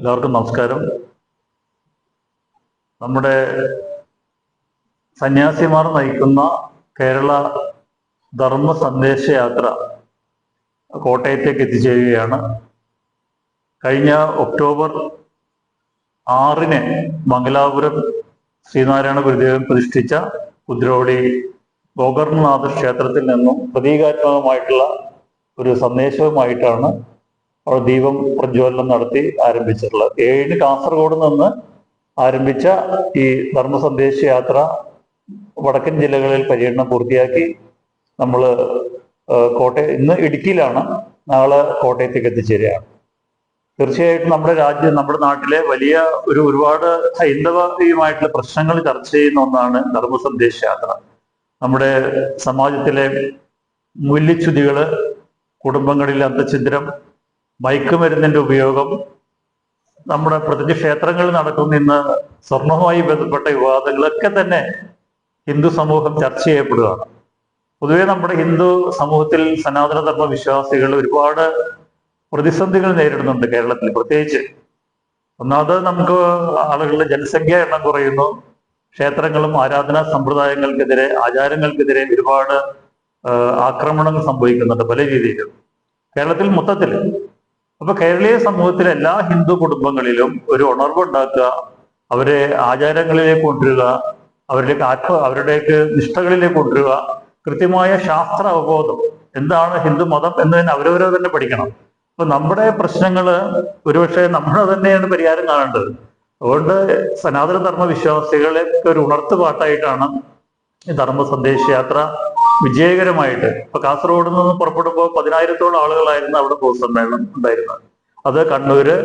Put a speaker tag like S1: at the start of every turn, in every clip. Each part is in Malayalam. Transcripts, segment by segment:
S1: എല്ലാവർക്കും നമസ്കാരം. നമ്മുടെ സന്യാസിമാർ നയിക്കുന്ന കേരള ധർമ്മ സന്ദേശ യാത്ര കോട്ടയത്തേക്ക് എത്തിച്ചേരുകയാണ്. കഴിഞ്ഞ ഒക്ടോബർ ആറിന് മംഗലാപുരം ശ്രീനാരായണ ഗുരുദേവൻ പ്രതിഷ്ഠിച്ച കുദ്രോടി ഗോകർണനാഥ ക്ഷേത്രത്തിൽ നിന്നും പ്രതീകാത്മകമായിട്ടുള്ള ഒരു സന്ദേശവുമായിട്ടാണ് അവിടെ ദീപം പ്രജ്വലനം നടത്തി ആരംഭിച്ചിട്ടുള്ളത് ഏഴിന് കാസർഗോഡ് നിന്ന് ആരംഭിച്ച ഈ ധർമ്മ സന്ദേശ യാത്ര വടക്കൻ ജില്ലകളിൽ പര്യടനം പൂർത്തിയാക്കി നമ്മൾ കോട്ടയം ഇന്ന് ഇടുക്കിയിലാണ്. നാളെ കോട്ടയത്തേക്ക് എത്തിച്ചേരുകയാണ്. തീർച്ചയായിട്ടും നമ്മുടെ രാജ്യം നമ്മുടെ നാട്ടിലെ വലിയ ഒരു ഒരുപാട് ഹൈന്ദവയുമായിട്ടുള്ള പ്രശ്നങ്ങൾ ചർച്ച ചെയ്യുന്ന ഒന്നാണ് ധർമ്മ സന്ദേശ യാത്ര നമ്മുടെ സമാജത്തിലെ മൂല്യച്യുതികൾ കുടുംബങ്ങളിലെ അന്തഛിദ്രം മയക്കുമരുന്നിന്റെ ഉപയോഗം നമ്മുടെ പ്രത്യേകിച്ച് ക്ഷേത്രങ്ങളിൽ നടക്കുന്ന ഇന്ന് സ്വർണവുമായി ബന്ധപ്പെട്ട വിവാദങ്ങളൊക്കെ തന്നെ ഹിന്ദു സമൂഹം ചർച്ച ചെയ്യപ്പെടുകയാണ്. പൊതുവെ നമ്മുടെ ഹിന്ദു സമൂഹത്തിൽ സനാതനധർമ്മ വിശ്വാസികൾ ഒരുപാട് പ്രതിസന്ധികൾ നേരിടുന്നുണ്ട് കേരളത്തിൽ പ്രത്യേകിച്ച്. ഒന്നാമത് നമുക്ക് ആളുകളുടെ ജനസംഖ്യ എണ്ണം കുറയുന്നു. ക്ഷേത്രങ്ങളും ആരാധനാ സമ്പ്രദായങ്ങൾക്കെതിരെ ആചാരങ്ങൾക്കെതിരെ ഒരുപാട് ആക്രമണങ്ങൾ സംഭവിക്കുന്നുണ്ട് പല രീതിയിലും. കേരളത്തിൽ മൊത്തത്തിൽ അപ്പൊ കേരളീയ സമൂഹത്തിലെ എല്ലാ ഹിന്ദു കുടുംബങ്ങളിലും ഒരു ഉണർവുണ്ടാക്കുക അവരെ ആചാരങ്ങളിലേക്ക് കൊണ്ടുവരിക അവരുടെ ആത്മ അവരുടെയൊക്കെ നിഷ്ഠകളിലേക്ക് കൊണ്ടുവരിക കൃത്യമായ ശാസ്ത്ര അവബോധം എന്താണ് ഹിന്ദു മതം എന്നതിന് അവരവരെ തന്നെ പഠിക്കണം. അപ്പൊ നമ്മുടെ പ്രശ്നങ്ങൾ ഒരുപക്ഷെ നമ്മൾ തന്നെയാണ് പരിഹാരം കാണേണ്ടത്. അതുകൊണ്ട് സനാതന ധർമ്മ വിശ്വാസികളെ ഒരു ഉണർത്തുപാട്ടായിട്ടാണ് ഈ ധർമ്മ സന്ദേശ യാത്ര വിജയകരമായിട്ട്. ഇപ്പൊ കാസർഗോഡ് നിന്ന് പുറപ്പെടുമ്പോൾ പതിനായിരത്തോളം ആളുകളായിരുന്നു അവിടെ പൊതുസമ്മേളനം ഉണ്ടായിരുന്നത്. അത് കണ്ണൂര്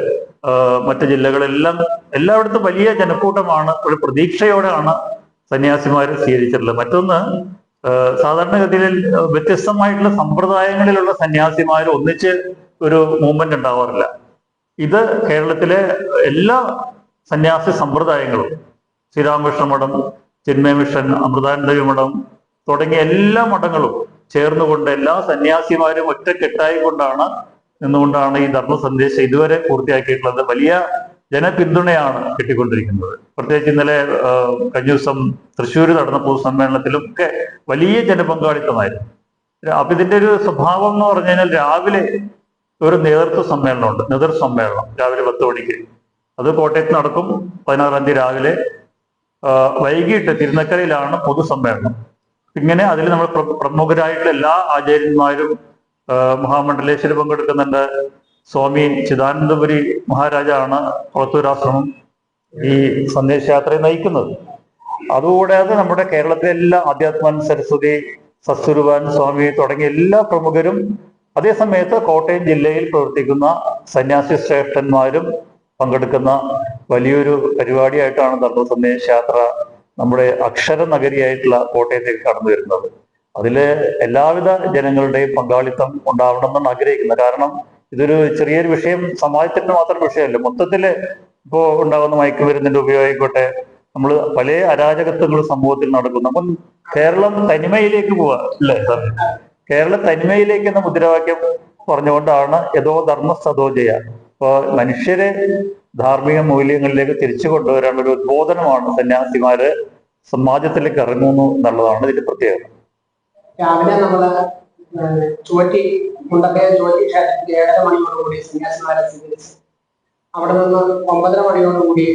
S1: മറ്റു ജില്ലകളെല്ലാം എല്ലായിടത്തും വലിയ ജനക്കൂട്ടമാണ്. ഒരു പ്രതീക്ഷയോടെയാണ് സന്യാസിമാർ സ്വീകരിച്ചിട്ടുള്ളത്. മറ്റൊന്ന് സാധാരണഗതിയിൽ വ്യത്യസ്തമായിട്ടുള്ള സമ്പ്രദായങ്ങളിലുള്ള സന്യാസിമാർ ഒന്നിച്ച് ഒരു മൂവ്മെന്റ് ഉണ്ടാവാറില്ല. ഇത് കേരളത്തിലെ എല്ലാ സന്യാസി സമ്പ്രദായങ്ങളും ശ്രീരാമകൃഷ്ണ മഠം ചിന്മയ മിഷൻ അമൃതാനന്ദവി മഠം തുടങ്ങിയ എല്ലാ മഠങ്ങളും ചേർന്നുകൊണ്ട് എല്ലാ സന്യാസിമാരും ഒറ്റക്കെട്ടായി കൊണ്ടാണ് നിന്നുകൊണ്ടാണ് ഈ ധർമ്മ സന്ദേശം ഇതുവരെ പൂർത്തിയാക്കിയിട്ടുള്ളത്. വലിയ ജനപിന്തുണയാണ് കിട്ടിക്കൊണ്ടിരിക്കുന്നത്. പ്രത്യേകിച്ച് ഇന്നലെ കഴിഞ്ഞ ദിവസം തൃശ്ശൂർ നടന്ന പൊതുസമ്മേളനത്തിലും ഒക്കെ വലിയ ജനപങ്കാളിത്തമായിരുന്നു. അപ്പൊ ഇതിന്റെ ഒരു സ്വഭാവം എന്ന് പറഞ്ഞു കഴിഞ്ഞാൽ രാവിലെ ഒരു നേതൃത്വ സമ്മേളനമുണ്ട്. നേതൃത്വ സമ്മേളനം രാവിലെ പത്ത് മണിക്ക്. അത് കോട്ടയത്ത് നടക്കും. പതിനാറാം തീയതി രാവിലെ വൈകിട്ട് തിരുനക്കരയിലാണ് പൊതുസമ്മേളനം. ഇങ്ങനെ അതിൽ നമ്മൾ പ്രമുഖരായിട്ടുള്ള എല്ലാ ആചാര്യന്മാരും മഹാമണ്ഡലേശ്വര് പങ്കെടുക്കുന്നുണ്ട്. സ്വാമി ചിദാനന്ദപുരി മഹാരാജാണ് പുറത്തൂരാശ്രമം ഈ സന്ദേശയാത്രയെ നയിക്കുന്നത്. അതുകൂടാതെ നമ്മുടെ കേരളത്തിലെ എല്ലാ ആധ്യാത്മൻ സരസ്വതി സസ്വരൂപാൻ സ്വാമി തുടങ്ങിയ എല്ലാ പ്രമുഖരും അതേസമയത്ത് കോട്ടയം ജില്ലയിൽ പ്രവർത്തിക്കുന്ന സന്യാസി ശ്രേഷ്ഠന്മാരും പങ്കെടുക്കുന്ന വലിയൊരു പരിപാടിയായിട്ടാണ് ധർമ്മ സന്ദേശ യാത്ര നമ്മുടെ അക്ഷര നഗരിയായിട്ടുള്ള കോട്ടയത്തേക്ക് കടന്നു വരുന്നത്. അതിൽ എല്ലാവിധ ജനങ്ങളുടെയും പങ്കാളിത്തം ഉണ്ടാവണമെന്നാണ് ആഗ്രഹിക്കുന്നത്. കാരണം ഇതൊരു ചെറിയൊരു വിഷയം സമാജത്തിന്റെ മാത്രം വിഷയമല്ല. മൊത്തത്തിൽ ഇപ്പോ ഉണ്ടാകുന്ന മയക്കുമരുന്നിന്റെ ഉപയോഗമായിക്കോട്ടെ നമ്മൾ പല അരാജകത്വങ്ങളും സമൂഹത്തിൽ നടക്കുന്നു. അപ്പം കേരളം തനിമയിലേക്ക് പോവാ അല്ലേ? സാർ കേരള തനിമയിലേക്ക് എന്ന മുദ്രാവാക്യം പറഞ്ഞുകൊണ്ടാണ് യഥോ ധർമ്മ സതോ ജയ. അപ്പൊ മനുഷ്യരെ ധാർമ്മിക മൂല്യങ്ങളിലേക്ക് തിരിച്ചു കൊണ്ടുവരാനുള്ള ഒരു ഉദ്ബോധനമാണ് സന്യാസിമാര് സമാജത്തിലേക്ക് ഇറങ്ങുന്നു എന്നുള്ളതാണ് ഇതിന്റെ പ്രത്യേകത.
S2: രാവിലെ നമ്മൾ ചുവട്ടി മുണ്ടക്കയ ചുവട്ടി ക്ഷേത്രത്തിൽ ഏഴര മണിയോടുകൂടി സന്യാസിമാരെ സ്വീകരിച്ച് അവിടെ നിന്ന് ഒമ്പതര മണിയോടുകൂടി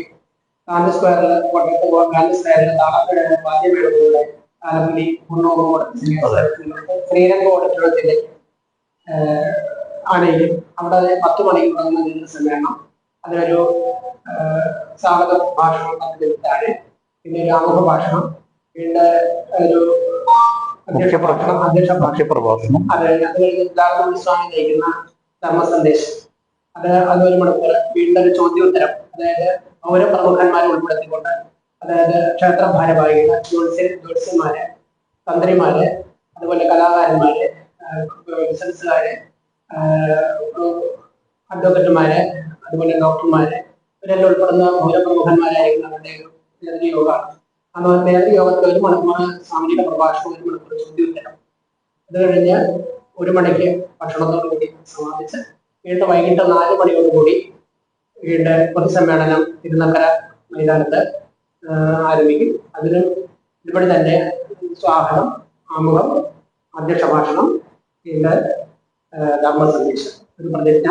S2: ഗാന്ധി സ്ക്വയറിൽ കോട്ടയത്ത് ഗാന്ധി സ്ക്വയറിൽ താളപ്പേഴ വാദ്യമേളങ്ങളുടെ ആലപ്പുലി കുന്നോട് ശ്രീരംഗ ഓഡിറ്റോറിയത്തിലേക്ക് ആണെങ്കിൽ അവിടെ പത്ത് മണിക്ക് തുടങ്ങുന്ന സമ്മേളനം അതിലൊരു സ്വാഗത ഭാഷണം താഴെ പിന്നെ ഒരു ആമുഖ ഭാഷണം പിന്നെ ഒരു അധ്യക്ഷ ഭാഷണം അധ്യക്ഷ ഭാഷണം
S1: മുഖ്യപ്രഭാഷണം
S2: അത് അത് കഴിഞ്ഞ് സ്വാമി നയിക്കുന്ന ധർമ്മ സന്ദേശം അത് അത് ഒരു മണിക്കൂർ. വീണ്ടും ഒരു ചോദ്യോത്തരം. അതായത് ഓരോ പ്രമുഖന്മാരെ ഉൾപ്പെടുത്തിക്കൊണ്ട് അതായത് ക്ഷേത്ര ഭാരവാഹികൾ ജ്യോത്സ്യ ജ്യോത്സ്യന്മാര് തന്ത്രിമാര് അതുപോലെ കലാകാരന്മാര് ബിസിനസ്സുകാര് അഡ്വക്കറ്റുമാര് അതുപോലെ ഡോക്ടർമാരെ ഇവരെല്ലാം ഉൾപ്പെടുന്ന ഓരോ പ്രമുഖന്മാരായിരിക്കും അവരുടെ ഒരു നേതൃയോഗമാണ് അന്ന് നേതൃയോഗത്തിൽ ഒരു മണിക്കൂർ സ്വാമിയുടെ പ്രഭാഷണം ഒരു മണിക്കൂർ ചോദ്യോത്തരം അത് കഴിഞ്ഞ് ഒരു മണിക്ക് ഭക്ഷണത്തോടു കൂടി സമാപിച്ച് വീണ്ടും വൈകിട്ട് നാല് മണിയോടുകൂടി വീണ്ടും പൊതുസമ്മേളനം തിരുനക്കര മൈതാനത്ത് ആരംഭിക്കും. അതിന് ഇവിടെ തന്നെ സ്വാഗതം ആമുഖം അധ്യക്ഷ ഭാഷണം പിന്നെ ധർമ്മ സന്ദേശം ഒരു പ്രതിജ്ഞ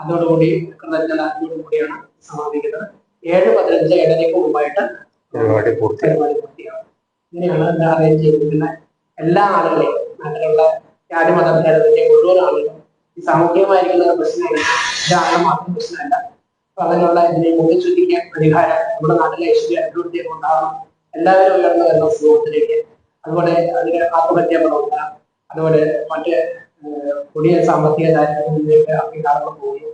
S2: അതോടുകൂടി കൃതജ്ഞതയോടുകൂടിയാണ് സമാപിക്കുന്നത്. ഏഴ് പതിനഞ്ച് ഏഴരയ്ക്ക് മുമ്പായിട്ട്
S1: പരിപാടി പൂർത്തി.
S2: പരിപാടി പൂർത്തിയാവും. ഇങ്ങനെയാണ് ഇത് അറേഞ്ച് ചെയ്തിരിക്കുന്ന എല്ലാ ആളുകളെയും നാട്ടിലുള്ള ജാതിമത ഭേദത്തിന്റെ മുഴുവൻ ആളുകളും ഈ സാമൂഹികമായിരിക്കുന്ന പ്രശ്നമില്ല. ഇതാണ് മാത്രം പ്രശ്നമല്ല. അപ്പൊ അങ്ങനെയുള്ള ഇതിനെ മുഖച്ചുറ്റിക്കാൻ പരിഹാരം നമ്മുടെ നാട്ടിലെ ഐശ്വര്യ അഭിവൃദ്ധിയെ ഉണ്ടാവണം എല്ലാവരും ഉയർന്നു വരുന്ന സമൂഹത്തിലേക്ക്. അതുപോലെ അതിന് ആത്മഹത്യ പ്രവർത്തനം. അതുപോലെ മറ്റ് കൊടിയ സാമ്പത്തിക ദാരിദ്ര്യങ്ങളിലേക്ക് ആളുകൾ പോകുന്നു.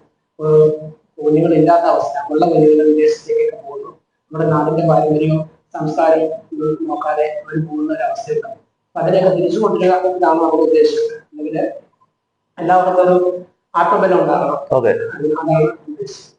S2: കുഞ്ഞുങ്ങളില്ലാത്ത അവസ്ഥ ഉള്ള കുഞ്ഞുങ്ങൾ വിദേശത്തേക്കൊക്കെ പോകുന്നു. നമ്മുടെ നാടിന്റെ പാരമ്പര്യവും സംസ്കാരവും നോക്കാതെ അവർ പോകുന്ന ഒരു അവസ്ഥയുണ്ട്. അപ്പൊ അതിനെയൊക്കെ തിരിച്ചു കൊണ്ടുവരിക ഇതാണ് നമ്മുടെ ഉദ്ദേശം. അല്ലെങ്കിൽ എല്ലാവർക്കും ഒരു ആത്മബലം ഉണ്ടാകണം.
S1: അതെ.
S2: അതാണ് ഉദ്ദേശം.